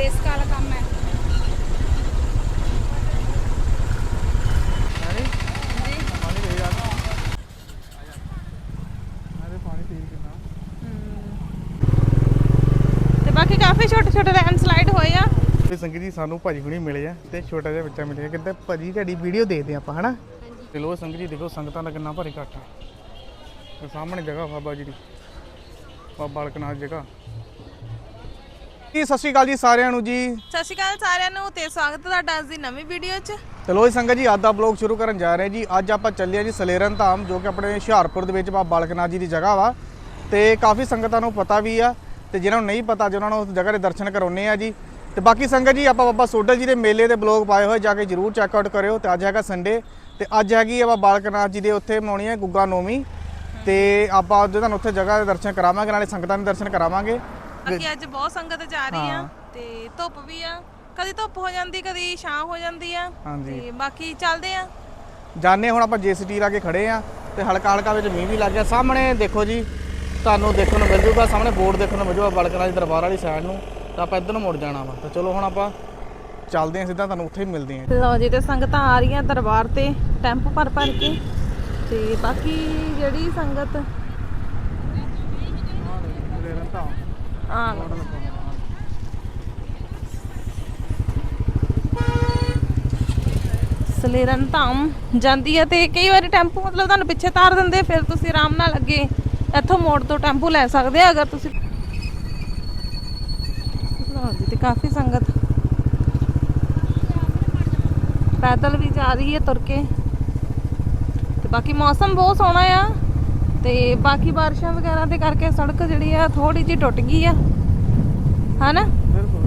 Risk ਵਾਲਾ ਕੰਮ ਹੈ। ਪਾਣੀ? ਜੀ ਪਾਣੀ ਦੇ ਯਾਰ ਅਰੇ ਪਾਣੀ ਪੀ ਕਿੰਨਾ ਤੇ ਬਾਕੀ ਕਾਫੀ ਛੋਟੇ ਛੋਟੇ ਲੈਂਡ ਸਲਾਈਡ ਹੋਏ ਆ। ਤੇ ਸੰਗਤ ਜੀ ਸਾਨੂੰ ਭਾਜੀ ਹੁਣੀ ਮਿਲੇ ਆ ਤੇ ਛੋਟਾ ਜਿਹਾ ਬੱਚਾ ਮਿਲਿਆ ਕਹਿੰਦੇ ਭਾਜੀ ਤੁਹਾਡੀ ਵੀਡੀਓ ਦੇਖਦੇ ਆਪਾਂ ਹਨਾ? ਤੇ ਲੋ ਸੰਗਤ ਜੀ ਦੇਖੋ ਸੰਗਤਾਂ ਦਾ ਕਿੰਨਾ ਭਾਰੀ ਇਕੱਠ ਆ। ਤੇ ਸਾਹਮਣੇ ਜਗ੍ਹਾ ਬਾਬਾ ਜੀ ਦੀ। ਬਾਬਾ ਬਾਲਕਨਾਥ ਜਗ੍ਹਾ। ਜੀ ਸਤਿ ਸ਼੍ਰੀ ਅਕਾਲ ਜੀ ਸਾਰਿਆਂ ਨੂੰ ਜੀ। ਸਤਿ ਸ਼੍ਰੀ ਅਕਾਲ ਸਾਰਿਆਂ ਨੂੰ ਤੇ ਸਵਾਗਤ ਹੈ ਤੁਹਾਡਾ ਅੱਜ ਦੀ ਨਵੀਂ ਵੀਡੀਓ 'ਚ। ਚਲੋ ਜੀ ਸੰਗਤ ਜੀ ਅੱਜ ਦਾ ਬਲੌਗ ਸ਼ੁਰੂ ਕਰਨ ਜਾ ਰਹੇ ਜੀ। ਅੱਜ ਆਪਾਂ ਚੱਲੇ ਆ ਜੀ ਸਲੇਰਨ ਧਾਮ ਜੋ ਕਿ ਆਪਣੇ ਹੁਸ਼ਿਆਰਪੁਰ ਦੇ ਵਿੱਚ ਬਾਬਾ ਬਾਲਕਨਾਥ ਜੀ ਦੀ ਜਗ੍ਹਾ ਵਾ। ਤੇ ਕਾਫੀ ਸੰਗਤਾਂ ਨੂੰ ਪਤਾ ਵੀ ਆ ਤੇ ਜਿਨ੍ਹਾਂ ਨੂੰ ਨਹੀਂ ਪਤਾ ਜੀ ਉਹਨਾਂ ਨੂੰ ਉਸ ਜਗ੍ਹਾ ਦੇ ਦਰਸ਼ਨ ਕਰਾਉਣੇ ਆ ਜੀ। ਤੇ ਬਾਕੀ ਸੰਗਤ ਜੀ ਆਪਾਂ ਬਾਬਾ ਸੋਡਲ ਜੀ ਦੇ ਮੇਲੇ ਦੇ ਬਲੌਗ ਪਾਏ ਹੋਏ ਜਾ ਕੇ ਜਰੂਰ ਚੈੱਕ ਆਊਟ ਕਰਿਓ। ਤੇ ਅੱਜ ਹੈਗਾ ਸੰਡੇ ਤੇ ਅੱਜ ਹੈਗੀ ਆ ਬਾਬਾ ਬਾਲਕਨਾਥ ਜੀ ਦੇ ਉੱਥੇ ਮਨਾਉਣੀ ਹੈ ਗੁੱਗਾ ਨੌਮੀ ਤੇ ਆਪਾਂ ਅੱਜ ਤੁਹਾਨੂੰ ਉੱਥੇ ਜਗ੍ਹਾ ਦੇ ਦਰਸ਼ਨ ਕਰਾਵਾਂਗੇ ਨਾਲੇ ਸੰਗਤਾਂ ਦੇ ਦਰਸ਼ਨ ਕਰਾਵਾਂਗੇ। ਬਾਕੀ ਅੱਜ ਬਹੁਤ ਸੰਗਤ ਜਾ ਰਹੀ ਆ। ਤੇ ਧੁੱਪ ਵੀ ਆ। ਕਦੀ ਧੁੱਪ ਹੋ ਜਾਂਦੀ ਕਦੀ ਛਾਂ ਹੋ ਜਾਂਦੀ ਆ। ਹਾਂਜੀ। ਤੇ ਬਾਕੀ ਚੱਲਦੇ ਆ। ਜਾਣੇ ਹੁਣ ਆਪਾਂ ਜੇਸੀਟੀ ਲਾ ਕੇ ਖੜੇ ਆ ਤੇ ਹਲਕਾ ਹਲਕਾ ਵਿੱਚ ਮੀਂਹ ਵੀ ਲੱਗ ਗਿਆ। ਸਾਹਮਣੇ ਦੇਖੋ ਜੀ ਤੁਹਾਨੂੰ ਦੇਖਣ ਨੂੰ ਮਿਲ ਜੂਗਾ। ਸਾਹਮਣੇ ਬੋਰਡ ਦੇਖਣ ਨੂੰ ਮਿਲ ਜੂਗਾ ਬਲਕਰਾ ਦੀ ਦਰਬਾਰ ਵਾਲੀ ਸਾਈਡ ਨੂੰ। ਤਾਂ ਆਪਾਂ ਇੱਧਰ ਨੂੰ ਮੁੜ ਜਾਣਾ ਵਾ। ਤਾਂ ਚਲੋ ਹੁਣ ਆਪਾਂ ਚੱਲਦੇ ਆ ਸਿੱਧਾ ਤੁਹਾਨੂੰ ਉੱਥੇ ਹੀ ਮਿਲਦੇ ਆ। ਲਓ ਜੀ ਤੇ ਸੰਗਤਾਂ ਆ ਰਹੀਆਂ ਦਰਬਾਰ ਤੇ ਟੈਂਪੂ ਭਰ ਭਰ ਕੇ। ਤੇ ਬਾਕੀ ਜਿਹੜੀ ਸੰਗਤ ਆ ਸਲੇਰਨ ਧਾਮ ਜਾਂਦੀ ਹੈ ਤੇ ਕਈ ਵਾਰੀ ਟੈਂਪੂ ਮਤਲਬ ਤੁਹਾਨੂੰ ਪਿੱਛੇ ਤਾਰ ਦਿੰਦੇ ਫਿਰ ਤੁਸੀਂ ਆਰਾਮ ਨਾਲ ਅੱਗੇ ਇੱਥੋਂ ਮੋੜ ਤੋਂ ਟੈਂਪੂ ਲੈ ਸਕਦੇ ਆ, ਅਗਰ ਤੁਸੀਂ ਲਓ ਤੇ ਕਾਫੀ ਸੰਗਤ ਪੈਦਲ ਵੀ ਜਾ ਰਹੀ ਹੈ ਤੁਰ ਕੇ। ਤੇ ਬਾਕੀ ਮੌਸਮ ਬਹੁਤ ਸੋਹਣਾ ਆ। ਤੇ ਬਾਕੀ ਬਾਰਿਸ਼ਾਂ ਵਗੈਰਾ ਦੇ ਕਰਕੇ ਸੜਕ ਜਿਹੜੀ ਆ ਥੋੜੀ ਜਿਹੀ ਟੁੱਟ ਗਈ ਆ। ਹਨਾ?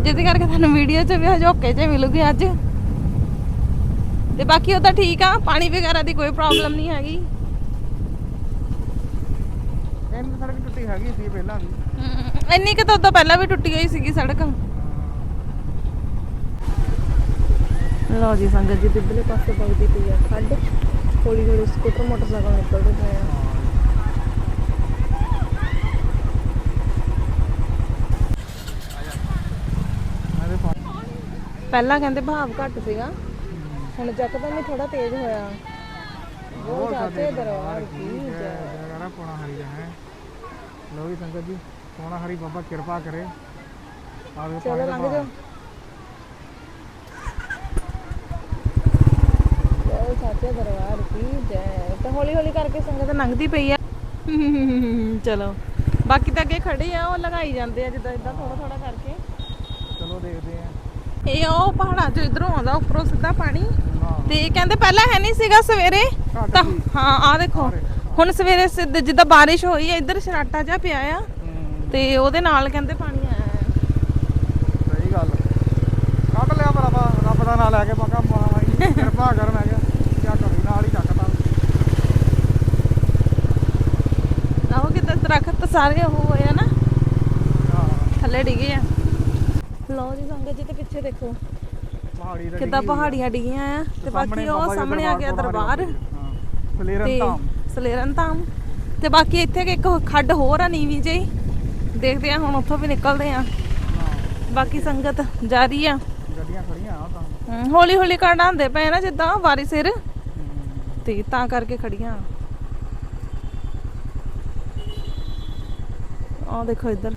ਜਿਹਦੇ ਕਰਕੇ ਤੁਹਾਨੂੰ ਵੀਡੀਓ 'ਚ ਵੀ ਹਜੋਕੇ 'ਚ ਮਿਲੂਗੀ ਅੱਜ। ਤੇ ਬਾਕੀ ਉਹ ਤਾਂ ਠੀਕ ਆ ਪਾਣੀ ਵਗੈਰਾ ਦੀ ਕੋਈ ਪ੍ਰੋਬਲਮ ਨਹੀਂ ਹੈਗੀ। ਇਹਨਾਂ ਸੜਕ ਟੁੱਟੀ ਹੈਗੀ ਸੀ ਪਹਿਲਾਂ ਵੀ। ਹਮ, ਇੰਨੀ ਕਿ ਤਾਂ ਉਦੋਂ ਪਹਿਲਾਂ ਵੀ ਟੁੱਟੀ ਹੋਈ ਸੀਗੀ ਸੜਕ। ਲਓ ਜੀ ਸੰਗਤ ਜੀ ਦਿਬਲੇ ਪਾਸੇ ਵਗਦੀ ਪਈ ਆ ਖੱਡ। ਹੌਲੀ ਹੌਲੀ ਸਕੂਟਰ ਮੋਟਰਸਾਈਕਲ ਨਿਕਲਦੇ ਪਏ ਆ। ਪਹਿਲਾਂ ਕਹਿੰਦੇ ਭਾਵ ਘੱਟ ਸੀਗਾ। ਹੁਣ ਜੱਕਦਮ ਹੀ ਥੋੜਾ ਤੇਜ਼ ਹੋਇਆ। ਉਹ ਚਾਚੇ ਦਰਬਾਰ ਕੀ ਜੈ। ਜਗਾਰਾ ਪੋਣਾ ਹਰੀ ਦਾ ਹੈ। ਲੋ ਵੀ ਸੰਗਤ ਜੀ ਪੋਣਾ ਹਰੀ ਬਾਬਾ ਕਿਰਪਾ ਕਰੇ। ਆਵੇ ਚਲੋ ਲੰਘ ਜਾਓ। ਜੈ ਚਾਚੇ ਦਰਬਾਰ ਕੀ ਜੈ। ਤੇ ਹੌਲੀ ਹੌਲੀ ਕਰਕੇ ਸੰਗਤ ਲੰਘਦੀ ਪਈ ਆ। ਚਲੋ ਬਾਕੀ ਤਾਂ ਅੱਗੇ ਖੜੇ ਆ ਉਹ ਲਗਾਈ ਜਾਂਦੇ ਆ ਜਿੱਦਾਂ ਇਦਾਂ ਥੋੜਾ ਥੋੜਾ ਕਰਕੇ। ਚਲੋ ਦੇਖਦੇ ਆ। ਇਹ ਉਹ ਪਹਾੜਾਂ ਚੋਂ ਇਧਰੋਂ ਆਉਂਦਾ ਉੱਪਰੋਂ ਸਿੱਧਾ ਪਾਣੀ। ਤੇ ਕਹਿੰਦੇ ਪਹਿਲਾਂ ਹੈ ਨਹੀਂ ਸੀਗਾ ਸਵੇਰੇ। ਤਾਂ। ਹਾਂ ਆ ਦੇਖੋ। ਹੁਣ ਸਵੇਰੇ ਸਿੱਧ ਜਿੱਦਾਂ ਬਾਰਿਸ਼ ਹੋਈ ਹੈ ਇੱਧਰ ਸ਼ਰਾਟਾ ਜਿਹਾ ਪਿਆ ਆ। ਤੇ ਉਹਦੇ ਨਾਲ ਕਹਿੰਦੇ ਪਾਣੀ ਆਇਆ ਹੈ। ਸਹੀ ਗੱਲ। ਕੱਢ ਲਿਆ ਭਰਾਵਾ ਰੱਬ ਦਾ ਨਾਂ ਲੈ ਕੇ ਪੱਕਾ ਪਾਣਾ ਵਾਈ ਕਿਰਪਾ ਕਰ ਮੈਂ ਕਿਹਾ ਕਿਆ ਕਰੀ ਨਾਲ ਹੀ ਚੱਕਦਾ। ਆਹੋ ਕਿਤੇ ਦਰਖਤ ਸਾਰੇ ਉਹ ਹੋਏ ਆ ਨਾ। ਥੱਲੇ ਡਿੱਗੇ ਆ। ਲਓ ਜੀ ਸੰਗਤ ਜੀ ਤੇ ਪਿੱਛੇ ਦੇਖੋ। ਪਹਾੜੀ ਦਾ ਕਿੱਦਾਂ ਪਹਾੜੀਆਂ ਡਿੱਗੀਆਂ ਆ ਤੇ ਬਾਕੀ ਉਹ ਸਾਹਮਣੇ ਆ ਗਿਆ ਦਰਬਾਰ। ਸਲੇਰਨ ਧਾਮ। ਸਲੇਰਨ ਧਾਮ। ਤੇ ਬਾਕੀ ਇੱਥੇ ਇੱਕ ਖੱਡ ਹੋਰ ਆ ਨੀਵੀਂ ਜਿਹੀ। ਦੇਖਦੇ ਆ ਹੁਣ ਉੱਥੋਂ ਵੀ ਨਿਕਲਦੇ ਆ। ਬਾਕੀ ਸੰਗਤ ਜਾ ਰਹੀ ਆ। ਗੱਡੀਆਂ ਖੜੀਆਂ ਆ ਤਾਂ। ਹੌਲੀ ਹੌਲੀ ਕਢਾਉਂਦੇ ਪਏ ਨਾ ਜਿੱਦਾਂ ਵਾਰੀ ਸਿਰ। ਤੇ ਤਾਂ ਕਰਕੇ ਖੜੀਆਂ ਆ। ਦੇਖੋ ਇੱਧਰ।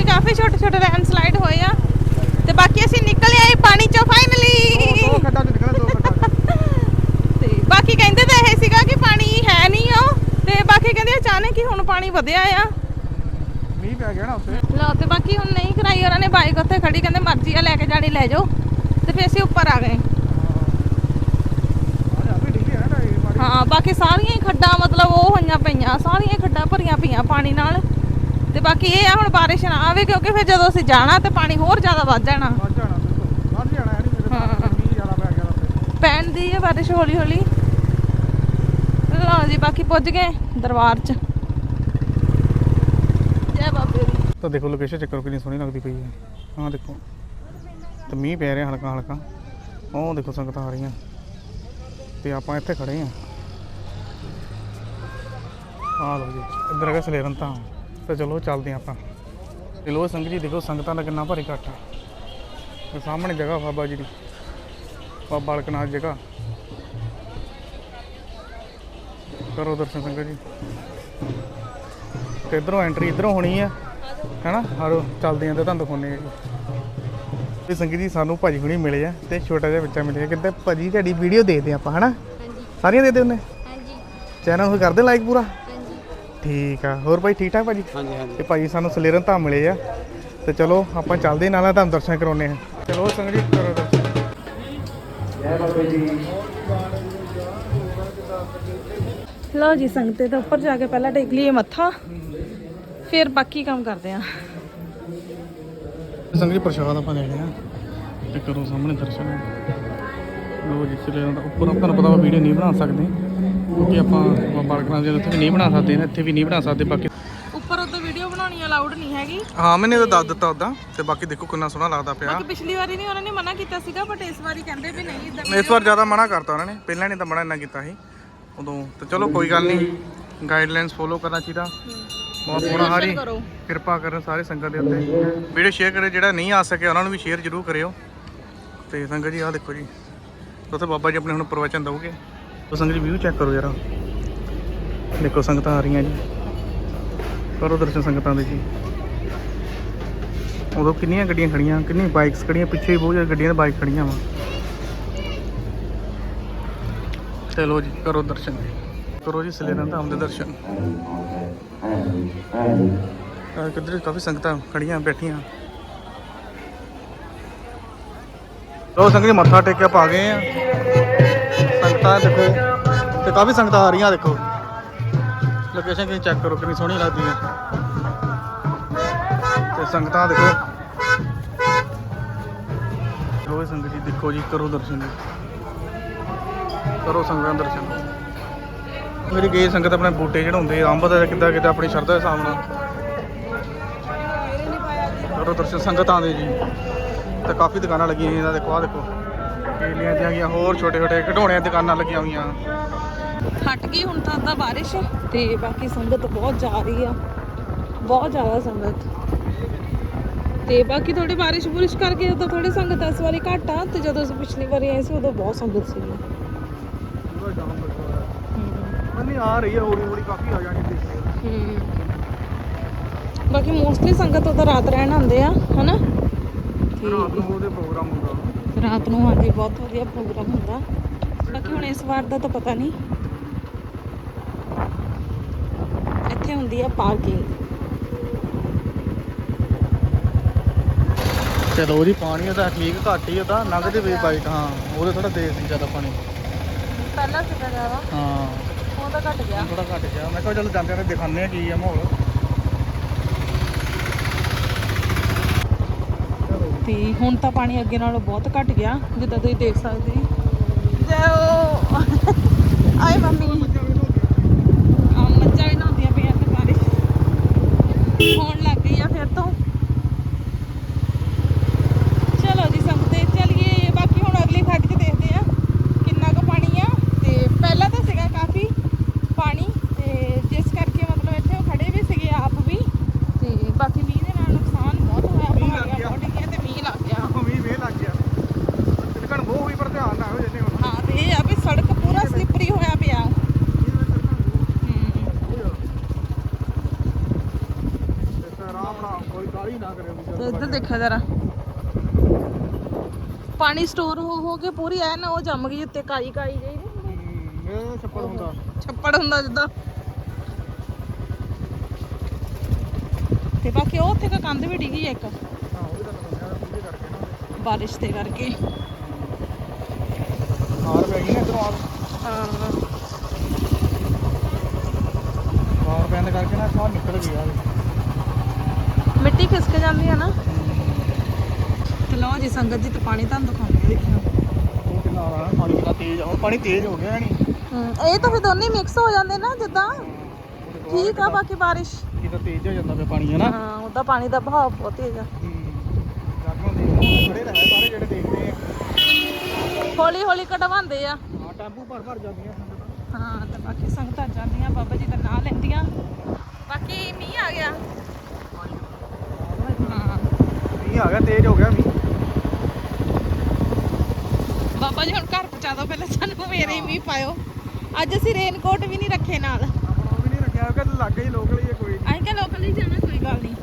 ਕਿਉਂਕਿ ਕਾਫੀ ਛੋਟੇ ਛੋਟੇ ਲੈਂਡਸਲਾਈਡ ਹੋਏ ਆ। ਤੇ ਬਾਕੀ ਅਸੀਂ ਨਿਕਲ ਆਏ ਪਾਣੀ ਚੋਂ ਫਾਈਨਲੀ ਬਾਕੀ ਕਹਿੰਦੇ ਤਾਂ ਇਹ ਸੀਗਾ ਕਿ ਪਾਣੀ ਹੈ ਨਹੀਂ ਉਹ ਤੇ ਬਾਕੀ ਕਹਿੰਦੇ ਅਚਾਨਕ ਹੀ ਹੁਣ ਪਾਣੀ ਵਧਿਆ ਆ। ਮੀਂਹ ਪੈ ਗਿਆ ਨਾ ਉੱਥੇ। ਲਓ ਤੇ ਬਾਕੀ ਹੁਣ ਨਹੀਂ ਕਰਾਈ ਉਹਨਾਂ ਨੇ ਬਾਈਕ ਉੱਥੇ ਖੜੀ ਕਹਿੰਦੇ ਮਰਜ਼ੀ ਆ ਲੈ ਕੇ ਜਾਣੀ ਲੈ ਜਾਓ। ਤੇ ਫੇਰ ਅਸੀਂ ਉੱਪਰ ਆ ਗਏ। ਹਾਂ। ਬਾਕੀ ਸਾਰੀਆਂ ਹੀ ਖੱਡਾਂ ਮਤਲਬ ਉਹ ਹੋਈਆਂ ਪਈਆਂ ਸਾਰੀਆਂ ਖੱਡਾਂ ਭਰੀਆਂ ਪਈਆਂ ਪਾਣੀ ਨਾਲ। ਤੇ ਬਾਕੀ ਇਹ ਆ ਹੁਣ ਬਾਰਿਸ਼ ਨਾ ਆਵੇ ਕਿਉਂਕਿ ਫਿਰ ਜਦੋਂ ਅਸੀਂ ਜਾਣਾ ਤੇ ਪਾਣੀ ਹੋਰ ਜ਼ਿਆਦਾ ਵੱਧ ਜਾਣਾ। ਵੱਧ ਜਾਣਾ ਬਿਲਕੁਲ ਵੱਧ ਜਾਣਾ ਹੈ ਨਹੀਂ ਮੇਰੇ। ਤਾਂ ਮੀਂਹ ਜ਼ਿਆਦਾ ਪੈ ਗਿਆ ਉੱਥੇ। ਪੈਣ ਦੀ ਹੈ ਬਾਰਿਸ਼ ਹੌਲੀ ਹੌਲੀ ਲਓ ਜੀ ਬਾਕੀ ਪੁੱਜ ਗਏ ਦਰਬਾਰ 'ਚ। ਜੈ ਬਾਬੇ ਦੀ। ਤਾਂ ਦੇਖੋ ਲੋਕੇਸ਼ਨ ਚੈੱਕ ਕਰੋ ਕਿੰਨੀ ਸੋਹਣੀ ਲੱਗਦੀ ਪਈ ਹੈ। ਆਹ ਦੇਖੋ ਤੇ ਮੀਂਹ ਪੈ ਰਿਹਾ ਹਲਕਾ ਹਲਕਾ। ਉਹ ਦੇਖੋ ਸੰਗਤਾਂ ਆ ਰਹੀਆਂ। ਤੇ ਆਪਾਂ ਇੱਥੇ ਖੜੇ ਆ ਆ ਲਓ ਜੀ ਇੱਧਰ ਹੈਗਾ ਸਲੇਰਨ ਤਾਂ ਤੇ ਚਲੋ ਚੱਲਦੇ ਆਪਾਂ। ਤੇ ਲੋ ਸੰਗਤ ਜੀ ਦੇਖੋ ਸੰਗਤਾਂ ਦਾ ਕਿੰਨਾ ਭਾਰੀ ਇਕੱਠ ਆ। ਤੇ ਸਾਹਮਣੇ ਜਗ੍ਹਾ ਬਾਬਾ ਜੀ ਦੀ ਬਾਬਾ ਬਾਲਕਨਾਥ ਜਗ੍ਹਾ। ਕਰੋ ਦਰਸ਼ਨ ਸੰਗਤ ਜੀ। ਤੇ ਇਧਰੋਂ ਐਂਟਰੀ ਇਧਰੋਂ ਹੋਣੀ ਆ ਹੈਨਾ? ਆਰੋ ਚੱਲਦੇ ਆਂ ਤੇ ਤੁਹਾਨੂੰ ਦਿਖਾਉਂਦੇ ਆ ਜੀ। ਤੇ ਸੰਗਤ ਜੀ ਸਾਨੂੰ ਭਾਜੀ ਹੁਣੀ ਮਿਲੇ ਆ ਤੇ ਛੋਟਾ ਜਿਹਾ ਬੱਚਾ ਮਿਲਿਆ। ਕਹਿੰਦੇ ਭਾਜੀ ਤੁਹਾਡੀ ਵੀਡੀਓ ਦੇਖਦੇ ਆਪਾਂ ਹਨਾ? ਸਾਰੀਆਂ ਦੇਖਦੇ ਹੁੰਦੇ? ਹਾਂਜੀ। ਚੈਨਲ ਨੂੰ ਕਰਦੇ ਲਾਈਕ ਪੂਰਾ? ਠੀਕ ਆ। ਹੋਰ ਭਾਈ ਠੀਕ ਠਾਕ ਭਾਜੀ? ਹਾਂਜੀ ਹਾਂਜੀ। ਤੇ ਭਾਜੀ ਸਾਨੂੰ ਸਲੇਰਨ ਧਾਮ ਮਿਲੇ ਆ। ਤੇ ਚਲੋ ਆਪਾਂ ਚੱਲਦੇ ਨਾਲ ਤੁਹਾਨੂੰ ਦਰਸ਼ਨ ਕਰਾਉਨੇ ਆ। ਚਲੋ ਸੰਗਤ ਜੀ ਕਰੋ ਦਰਸ਼ਨ। ਲਓ ਜੀ ਸੰਗਤੇ ਦੇ ਉੱਪਰ ਜਾ ਕੇ ਪਹਿਲਾਂ ਟੇਕ ਲਈਏ ਮੱਥਾ। ਫਿਰ ਬਾਕੀ ਕੰਮ ਕਰਦੇ ਆ। ਸੰਗਤ ਜੀ ਪ੍ਰਸ਼ਾਦ ਆਪਾਂ ਲੈ ਲਿਆ ਤੇ ਕਰੋ ਸਾਹਮਣੇ ਦਰਸ਼ਨ। ਲੋ ਜੀ ਸਲੇਰਨ ਦਾ ਉੱਪਰ ਆਪਾਂ ਨੂੰ ਪਤਾ ਵਾ ਵੀਡੀਓ ਨਹੀਂ ਬਣਾ ਸਕਦੇ। ਕਿਉਂਕਿ ਆਪਾਂ ਬਾਲਕਨਾਥ ਦੇ ਉੱਥੇ ਵੀ ਨਹੀਂ ਬਣਾ ਸਕਦੇ ਨੇ ਇੱਥੇ ਵੀ ਨਹੀਂ ਬਣਾ ਸਕਦੇ ਬਾਕੀ ਉੱਪਰ ਉੱਤੇ ਵੀਡੀਓ ਬਣਾਉਣੀ ਅਲਾਉਡ ਨਹੀਂ ਹੈਗੀ। ਹਾਂ ਮੈਨੇ ਤਾਂ ਦੱਸ ਦਿੱਤਾ ਉਦਾਂ ਤੇ ਬਾਕੀ ਦੇਖੋ ਕਿੰਨਾ ਸੋਹਣਾ ਲੱਗਦਾ ਪਿਆ। ਬਾਕੀ ਪਿਛਲੀ ਵਾਰੀ ਨਹੀਂ ਉਹਨਾਂ ਨੇ ਮਨਾ ਕੀਤਾ ਸੀਗਾ ਬਟ ਇਸ ਵਾਰੀ ਕਹਿੰਦੇ ਵੀ ਨਹੀਂ ਇਦਾਂ ਇਸ ਵਾਰ ਜ਼ਿਆਦਾ ਮਨਾ ਕਰਤਾ ਉਹਨਾਂ ਨੇ। ਪਹਿਲਾਂ ਨਹੀਂ ਤਾਂ ਮਨਾ ਇੰਨਾ ਕੀਤਾ ਸੀ। ਉਦੋਂ ਤੇ ਚਲੋ ਕੋਈ ਗੱਲ ਨਹੀਂ ਗਾਈਡਲਾਈਨਸ ਫੋਲੋ ਕਰਨਾ ਚਾਹੀਦਾ। ਬਹੁਤ ਸੋਹਣਾ ਹਾਰੀ ਕਰੋ। ਕਿਰਪਾ ਕਰਨ ਸਾਰੇ ਸੰਗਤ ਦੇ ਉੱਤੇ। ਵੀਡੀਓ ਸ਼ੇਅਰ ਕਰੇ ਜਿਹੜਾ ਨਹੀਂ ਆ ਸਕਿਆ ਉਹਨਾਂ ਨੂੰ ਵੀ ਸ਼ੇਅਰ ਜ਼ਰੂਰ ਕਰਿਓ। ਤੇ ਸੰਗਤ ਜੀ ਆਹ ਦੇਖੋ ਜੀ। ਉੱਥੇ ਬਾਬਾ ਜੀ ਆਪਣੇ ਹੁਣ ਪ੍ਰਵਚਨ ਦਊਗੇ। ਉਹ ਸੰਗਤ ਜੀ ਵਿਊ ਚੈੱਕ ਕਰੋ ਜਰਾ ਦੇਖੋ ਸੰਗਤਾਂ ਆ ਰਹੀਆਂ ਜੀ। ਕਰੋ ਦਰਸ਼ਨ ਸੰਗਤਾਂ ਦੇ ਜੀ। ਉਦੋਂ ਕਿੰਨੀਆਂ ਗੱਡੀਆਂ ਖੜੀਆਂ ਕਿੰਨੀਆਂ ਬਾਈਕਸ ਖੜੀਆਂ, ਪਿੱਛੇ ਹੀ ਬਹੁਤ ਜ਼ਿਆਦਾ ਗੱਡੀਆਂ ਤੇ ਬਾਈਕ ਖੜੀਆਂ ਵਾ। ਚਲੋ ਜੀ, ਕਰੋ ਦਰਸ਼ਨ। ਕਰੋ ਜੀ ਸਲੇਰਨ ਧਾਮ ਦੇ ਦਰਸ਼ਨ। ਕਿੱਧਰ ਕਾਫੀ ਸੰਗਤਾਂ ਖੜੀਆਂ, ਬੈਠੀਆਂ। ਲੋ ਸੰਗਤ ਜੀ, ਮੱਥਾ ਟੇਕ ਕੇ ਆਪਾਂ ਆ ਗਏ ਆ। ਸੰਗਤਾਂ ਦੇਖੋ। ਤੇ ਕਾਫੀ ਸੰਗਤਾਂ ਆ ਰਹੀਆਂ ਦੇਖੋ। ਲੋਕੇਸ਼ਨ ਕਿੰਨੀ ਚੈੱਕ ਕਰੋ, ਕਿੰਨੀ ਸੋਹਣੀ ਲੱਗਦੀ ਹੈ ਤੇ ਸੰਗਤਾਂ ਦੇਖੋ। ਲੋ ਸੰਗਤ ਜੀ, ਦੇਖੋ ਜੀ, ਕਰੋ ਦਰਸ਼ਨ। ਕਰੋ ਸੰਗਤਾਂ ਦਰਸ਼ਨ। ਮੇਰੀ ਗਈ ਸੰਗਤ ਆਪਣੇ ਬੂਟੇ ਚੜਾਉਂਦੇ ਅੰਬ ਦਾ ਕਿੱਦਾਂ ਕਿੱਦਾਂ ਆਪਣੀ ਸ਼ਰਧਾ ਦੇ ਹਿਸਾਬ ਨਾਲ। ਕਰੋ ਦਰਸ਼ਨ, ਸੰਗਤਾਂ ਦੇ ਜੀ। ਤੇ ਕਾਫੀ ਦੁਕਾਨਾਂ ਲੱਗੀਆਂ ਹੋਈਆਂ ਦੇਖੋ, ਆਹ ਦੇਖੋ। ਕੇਲੀਆਂ ਦੀਆਂ ਗਈਆਂ ਹੋਰ ਛੋਟੇ ਛੋਟੇ ਦੀਆਂ ਦੁਕਾਨਾਂ ਲੱਗੀਆਂ ਹੋਈਆਂ। ਹਟ ਗਈ ਹੁਣ ਤਾਂ ਅੱਧਾ ਬਾਰਿਸ਼ ਤੇ ਬਾਕੀ ਸੰਗਤ ਬਹੁਤ ਜਾ ਰਹੀ ਆ। ਬਹੁਤ ਜ਼ਿਆਦਾ ਸੰਗਤ। ਤੇ ਬਾਕੀ ਥੋੜੀ ਬਾਰਿਸ਼ ਬੁਰਿਸ਼ ਕਰਕੇ ਉਦੋਂ ਥੋੜੀ ਸੰਗਤ ਇਸ ਵਾਰੀ ਘੱਟ ਆ ਤੇ ਜਦੋਂ ਅਸੀਂ ਪਿਛਲੀ ਵਾਰੀ ਆਏ ਸੀ ਉਦੋਂ ਬਹੁਤ ਸੰਗਤ ਸੀ। ਨਹੀਂ ਆ ਰਹੀ ਹੈ ਹੌਲੀ ਹੌਲੀ ਕਾਫੀ ਆ ਜਾਣੀ ਦੇਖਦੇ ਬਾਕੀ ਮੋਸਟਲੀ ਸੰਗਤ ਉਦੋਂ ਰਾਤ ਰਹਿਣ ਆਉਂਦੇ ਆ ਹਨਾ? ਰਾਤ ਨੂੰ ਉਹਦੇ ਪ੍ਰੋਗਰਾਮ ਹੁੰਦਾ। ਰਾਤ ਨੂੰ ਹਾਂਜੀ ਬਹੁਤ ਵਧੀਆ ਪ੍ਰੋਗਰਾਮ ਹੁੰਦਾ। ਬਾਕੀ ਹੁਣ ਇਸ ਵਾਰ ਦਾ ਤਾਂ ਪਤਾ ਨਹੀਂ। ਇੱਥੇ ਹੁੰਦੀ ਆ ਪਾਰਕਿੰਗ ਚਲੋ ਜੀ ਪਾਣੀ ਉਹਦਾ ਠੀਕ ਘੱਟ ਹੀ ਉਹਦਾ ਲੰਘਦੇ ਵੇ ਬਾਈਕ ਹਾਂ ਉਹਦੇ ਥੋੜਾ ਤੇਜ਼ ਸੀ ਜ਼ਿਆਦਾ ਪਾਣੀ। ਪਹਿਲਾਂ ਸੀਗਾ ਜ਼ਿਆਦਾ ਹਾਂ। ਹੁਣ ਤਾਂ ਘਟ ਗਿਆ। ਥੋੜਾ ਘੱਟ ਗਿਆ। ਮੈਂ ਕਿਹਾ ਚਲੋ ਜਾਂਦੇ ਨੇ ਦਿਖਾਉਂਦੇ ਆ ਕੀ ਆ ਮਾਹੌਲ। ਤੇ ਹੁਣ ਤਾਂ ਪਾਣੀ ਅੱਗੇ ਨਾਲੋਂ ਬਹੁਤ ਘਟ ਗਿਆ, ਜਿੱਦਾਂ ਤੁਸੀਂ ਦੇਖ ਸਕਦੇ ਹੋ। ਜਾਓ। ਆਏ ਮੰਮੀ ਆ ਮੱਝਾਂ ਵੀ ਨਹਾਉਂਦੀਆਂ ਪਈਆਂ ਤੇ ਬਾਰਿਸ਼ ਹੋਣ ਲੱਗ ਗਈ ਆ ਫਿਰ ਤੋਂ ਚਲੋ ਜੀ ਸੰਗਤੇ ਚਲਿਏ ਬਾਕੀ ਹੁਣ ਅਗਲੀ ਖੱਡ 'ਚ ਦੇਖਦੇ ਆ ਕਿੰਨਾ ਕੁ ਪਾਣੀ ਆ ਤੇ ਪਹਿਲਾਂ ਤਾਂ ਸੀਗਾ ਕਾਫੀ ਪਾਣੀ ਤੇ ਜਿਸ ਕਰਕੇ ਮਤਲਬ ਇੱਥੇ ਉਹ ਖੜੇ ਵੀ ਸੀਗੇ ਆਪ ਵੀ ਤੇ ਬਾਕੀ ਮੀਂਹ ਦੇ ਨਾਲ ਨੁਕਸਾਨ ਬਹੁਤ ਹੋਇਆ ਮੀਂਹ ਲੱਗ ਪਹਾੜੀਆਂ ਗਿਆ। ਬਹੁਤ ਡਿੱਗੀਆਂ ਤੇ ਮੀਂਹ ਲੱਗ ਗਿਆ ਮੀਂਹ ਵੇ ਲੱਗ ਗਿਆ ਤਿਲਕਣ ਬਹੁਤ ਹੋਈ ਪਰ ਧਿਆਨ ਨਾ ਹੋ ਜੰਨੇ ਹੁਣ ਹਾਂ ਤੇ ਇਹ ਆ ਵੀ ਸੜਕ ਪੂਰਾ ਸਲਿੱਪਰੀ ਹੋਇਆ ਪਿਆ ਹੂੰ ਆਰਾਮ ਨਾਲ ਕੋਈ ਕਾਲੀ ਨਾ ਕਰਿਓ ਤੇ ਇੱਧਰ ਦੇਖਿਆ ਜਰਾ ਪਾਣੀ ਸਟੋਰ ਹੋ ਹੋ ਕੇ ਪੂਰੀ ਐ ਨਾ ਉਹ ਜੰਮ ਗਈ ਉੱਤੇ ਕਾਈ ਕਾਈ ਜਿਹੀ ਨੀ ਹੁੰਦੀ? ਇਹ ਛੱਪੜ ਹੁੰਦਾ। ਛੱਪੜ ਹੁੰਦਾ ਜਿੱਦਾਂ। ਤੇ ਬਾਕੀ ਉਹ ਉੱਥੇ ਕੋ ਕੰਧ ਵੀ ਡਿੱਗੀ ਆ ਇੱਕ। ਹਾਂ ਉਹ ਵੀ ਤੁਹਾਨੂੰ ਦੱਸਿਆ ਉਹਦੇ ਕਰਕੇ ਨਾ। ਬਾਰਿਸ਼ ਦੇ ਕਰਕੇ। ਹਾਰ ਪੈ ਗਈ ਨਾ ਇਧਰੋਂ ਆ ਹਾਂ। ਹਾਰ ਪੈਣ ਦੇ ਕਰਕੇ ਨਾ ਸਾਹ ਨਿਕਲ ਗਿਆ ਮਿੱਟੀ ਖਿਸਕ ਜਾਂਦੀ ਆ ਨਾ। ਲਓ ਜੀ ਸੰਗਤ ਜੀ ਤੇ ਪਾਣੀ ਤੁਹਾਨੂੰ ਦਿਖਾਉਂਦੇ ਆ ਉਹ ਕਿੰਨਾ ਆ ਰਿਹਾ ਪਾਣੀ ਕਿੰਨਾ ਤੇਜ਼ ਆ ਹੁਣ ਪਾਣੀ ਤੇਜ਼ ਹੋ ਗਿਆ ਨਹੀਂ? ਹਮ, ਇਹ ਤਾਂ ਫਿਰ ਦੋਨੇ ਮਿਕਸ ਹੋ ਜਾਂਦੇ ਨਾ ਜਿੱਦਾਂ। ਠੀਕ ਆ ਬਾਕੀ ਬਾਰਿਸ਼। ਕਿਤਾ ਤੇਜ਼ ਹੋ ਜਾਂਦਾ ਪਿਆ ਪਾਣੀ ਹੈ ਨਾ? ਹਾਂ ਉਹਦਾ ਪਾਣੀ ਦਾ ਬਹਾਅ ਬਹੁਤ ਤੇਜ਼ ਆ। ਜਾਗੋਂ ਦੇਖਦੇ ਖੜੇ ਰਹੇ ਸਾਰੇ ਜਿਹੜੇ ਦੇਖਦੇ ਆ। ਹੌਲੀ ਹੌਲੀ ਕਢਵਾਉਂਦੇ ਆ। ਹਾਂ ਟੈਂਪੂ ਭਰ ਭਰ ਜਾਂਦੀਆਂ ਹਾਂ ਤੇ ਬਾਕੀ ਸੰਗਤਾਂ ਜਾਂਦੀਆਂ ਬਾਬਾ ਜੀ ਦਾ ਨਾਂ ਲੈਂਦੀਆਂ। ਬਾਕੀ ਮੀਂਹ ਆ ਗਿਆ। ਹਾਂ ਮੀਂਹ ਆ ਗਿਆ ਤੇਜ਼ ਹੋ ਗਿਆ ਮੀਂਹ। ਬਾਬਾ ਜੀ ਹੁਣ ਘਰ ਪਹੁੰਚਾ ਦਿਓ ਪਹਿਲਾਂ ਸਾਨੂੰ ਮੇਰੇ ਹੀ। ਮੀਂਹ ਪਾਇਓ। ਅੱਜ ਅਸੀਂ ਰੇਨਕੋਟ ਵੀ ਨਹੀਂ ਰੱਖੇ ਨਾਲ। ਆਪਣਾ ਉਹ ਵੀ ਨਹੀਂ ਰੱਖਿਆ ਕਿ ਲੱਗੇ ਹੀ ਲੋਕਲ ਹੀ ਆ ਕੋਈ। ਨਹੀਂ ਅਸੀਂ ਕਿ ਲੋਕਲ ਹੀ ਜਾਣਾ ਕੋਈ ਗੱਲ ਨਹੀਂ।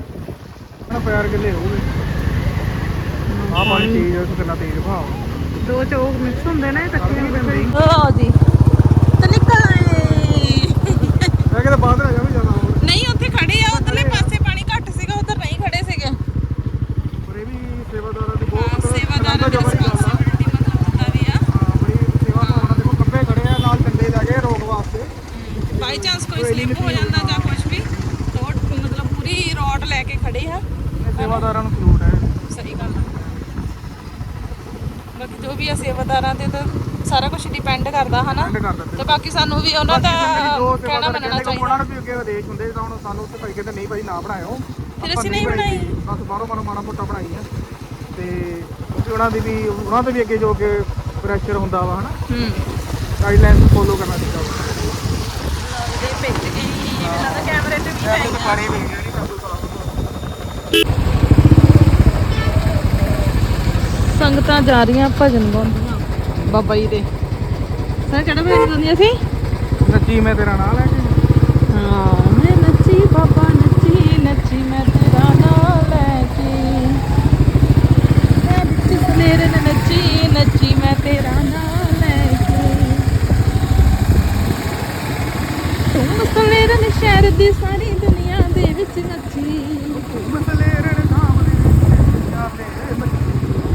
ਨਾ ਪੈਰ ਕਿੱਲੇ ਹੋਊਗੇ ਆ ਪਾਣੀ ਤੇਜ਼ ਆ ਕਿੰਨਾ ਤੇਜ਼ ਭਾਵ ਦੋ ਚੋਕ ਮਿਕਸ ਹੁੰਦੇ ਨੇ ਇਕੱਠੇ ਨਹੀਂ ਪੈਂਦੇ। ਲਓ ਜੀ। ਤੇ ਨਿਕਲ ਆਏ। ਮੈਂ ਕਿਤੇ ਬਾਅਦ ਆ ਜਾਵੇ ਜਾਣਾ ਹੋਰ ਨਹੀਂ ਉੱਥੇ ਖੜੇ ਆ ਉਧਰਲੇ ਪਾਸੇ ਪਾਣੀ ਘੱਟ ਸੀਗਾ ਉਧਰ ਨਹੀਂ ਖੜੇ ਸੀਗੇ ਪਰ ਇਹ ਵੀ ਸੇਵਾਦਾਰਾਂ ਦੀ ਬਹੁਤ ਹਾਂ, ਮਤਲਬ ਸੇਵਾਦਾਰਾਂ ਆਨੰਦ ਦੀ ਜਬਰ ਜਾਂਦਾ। ਰਿਸਪੌਂਸਿਬਿਲਟੀ ਮਤਲਬ ਹੁੰਦਾ ਵੀ ਆ ਹਾਂ ਬੜੀ ਸੇਵਾ ਭਾਵਨਾ ਦੇਖੋ ਕੰਬੇ ਖੜੇ ਆ ਨਾਲ ਡੰਡੇ ਲੈ ਕੇ ਰੋਕ ਵਾਸਤੇ ਬਾਈ ਚਾਂਸ ਕੋਈ ਸਲਿੱਪ ਹੋ ਜਾਂਦਾ ਜਾਂ ਕੁਝ ਵੀ ਤਾਂ ਉਹ ਮਤਲਬ ਪੂਰੀ ਰੋਡ ਲੈ ਕੇ ਖੜੇ ਆ ਇਹ ਸੇਵਾਦਾਰਾਂ ਨੂੰ ਸਲੂਟ ਹੈ? ਸਹੀ ਗੱਲ ਆ। ਬਾਕੀ ਜੋ ਵੀ ਆ ਸੇਵਾਦਾਰਾਂ ਤੇ ਤਾਂ ਸਾਰਾ ਕੁਝ ਡਿਪੈਂਡ ਕਰਦਾ ਹਨਾ? ਐਂਡ ਕਰ ਦਿੰਦੇ ਤੇ ਬਾਕੀ ਸਾਨੂੰ ਵੀ ਉਹਨਾਂ ਦਾ ਕਹਿਣਾ ਮੰਨਣਾ ਉਹਨਾਂ ਚਾਹੀਦਾ। ਨੂੰ ਵੀ ਅੱਗੇ ਆਦੇਸ਼ ਹੁੰਦੇ ਤਾਂ ਹੁਣ ਸਾਨੂੰ ਉੱਥੇ ਭਾਈ ਕਹਿੰਦੇ ਨਹੀਂ ਭਾਈ ਨਾ ਬਣਾਇਓ। ਫਿਰ ਆਪਾਂ ਅਸੀਂ ਨਹੀਂ ਬਣਾਈ। ਬਸ ਬਾਹਰੋਂ ਮਾੜਾ ਮਾੜਾ ਮੋਟਾ ਬਣਾਈ ਆ। ਤੇ ਕਿਉਂਕਿ ਉਹਨਾਂ ਦੀ ਵੀ ਉਹਨਾਂ ਤੇ ਵੀ ਅੱਗੇ ਜੋ ਕਿ ਪ੍ਰੈਸ਼ਰ ਹੁੰਦਾ ਵਾ ਹਨਾ? ਹੂੰ। ਗਾਈਡਲਾਈਨਸ ਫੋਲੋ ਕਰਨਾ ਚਾਹੀਦਾ ਵਾ। ਦੇ ਪਿੱਛ ਗਈ ਮੈਨੂੰ ਲੱਗਦਾ ਕੈਮਰੇ ਤੇ ਵੀ ਹੈ ਤਾਂ ਪਾਣੀ ਨਹੀਂ ਕਰਦਾ ਸੰਗਤਾਂ ਜਾ ਰਹੀਆਂ ਭਜਨ ਗਾਉਂਦੀਆਂ ਬਾਬਾ ਜੀ ਦੇ। ਸਰ ਕਿਹੜਾ ਭਜਨ ਗਾਉਂਦੀਆਂ ਸੀ ਨੱਚੀ ਮੈਂ ਤੇਰਾ ਨਾਂ ਲੈ ਕੇ। ਹਾਂ ਮੈਂ ਨੱਚੀ ਬਾਬਾ ਨੱਚੀ ਨੱਚੀ ਮੈਂ ਤੇਰਾ ਨਾਮ ਲੈ ਕੇ। ਮੈਂ ਵਿੱਚ ਸਲੇਰ ਨੇ ਨੱਚੀ ਨੱਚੀ ਮੈਂ ਤੇਰਾ ਨਾਮ ਲੈ ਕੇ। ਤੂੰ ਸਲੇਰ ਨੇ ਸ਼ਹਿਰ ਦੀ ਸਾਰੀ ਦੁਨੀਆ ਦੇ ਵਿੱਚ ਨੱਚੀ ਮਸਲੇ ਰਣ ਨਾਮ ਦੇ ਜਾਂਦੇ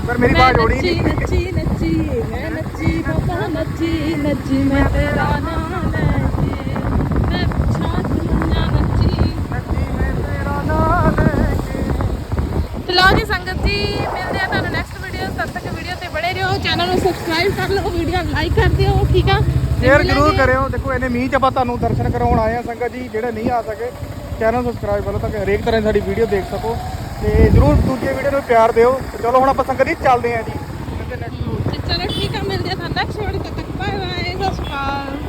ਪਰ ਮੇਰੀ ਬਾਤ ਜੋੜੀ ਨੱਚੀ ਨੱਚੀ ਨੱਚੀ ਮੈਂ ਨੱਚੀ ਬਾਬਾ ਨੱਚੀ ਨੱਚੀ ਮੈਂ ਤੇਰਾ ਨਾਮ ਲੈ ਕੇ ਮੈਂ ਪੁੱਛਾਂ ਦੁਨੀਆ ਨੱਚੀ। ਨੱਚੀ ਮੈਂ ਤੇਰਾ ਨਾਂ ਲੈ ਕੇ। ਤੇ ਲਓ ਜੀ ਸੰਗਤ ਜੀ ਮਿਲਦੇ ਆ ਤੁਹਾਨੂੰ ਨੈਕਸਟ ਵੀਡੀਓ ਤਦ ਤੱਕ ਵੀਡੀਓ ਤੇ ਬੜੇ ਰਹੋ ਚੈਨਲ ਨੂੰ ਸਬਸਕ੍ਰਾਈਬ ਕਰ ਲਓ ਵੀਡੀਓ ਲਾਈਕ ਕਰ ਦਿਓ ਠੀਕ ਆ? ਸ਼ੇਅਰ ਜ਼ਰੂਰ ਕਰਿਓ। ਦੇਖੋ ਇਹਨੇ ਮੀਂਹ ਚ ਆਪਾਂ ਤੁਹਾਨੂੰ ਦਰਸ਼ਨ ਕਰਾਉਣ ਆਏ ਆ ਸੰਗਤ ਜੀ ਜਿਹੜੇ ਨਹੀਂ ਆ ਸਕੇ ਚੈਨਲ ਸਬਸਕ੍ਰਾਈਬ ਕਰੋ ਤਾਂ ਕਿ ਹਰੇਕ ਤਰ੍ਹਾਂ ਦੀ ਸਾਡੀ ਵੀਡੀਓ ਦੇਖ ਸਕੋ। ਤੇ ਜਰੂਰ ਦੂਜੇ ਵੀਡੀਓ ਨੂੰ ਪਿਆਰ ਦਿਓ। ਚਲੋ, ਹੁਣ ਆਪਾਂ ਸੰਗਤ ਜੀ ਚੱਲਦੇ ਆਂ ਜੀ। ਚਲੋ ਠੀਕ ਆ, ਮਿਲਦੇ ਆ ਤੁਹਾਨੂੰ ਨੈਕਸਟ ਵੀਡੀਓ ਤੱਕ ਬਾਏ ਬਾਏ ਸਤਿ ਸ਼੍ਰੀ ਅਕਾਲ।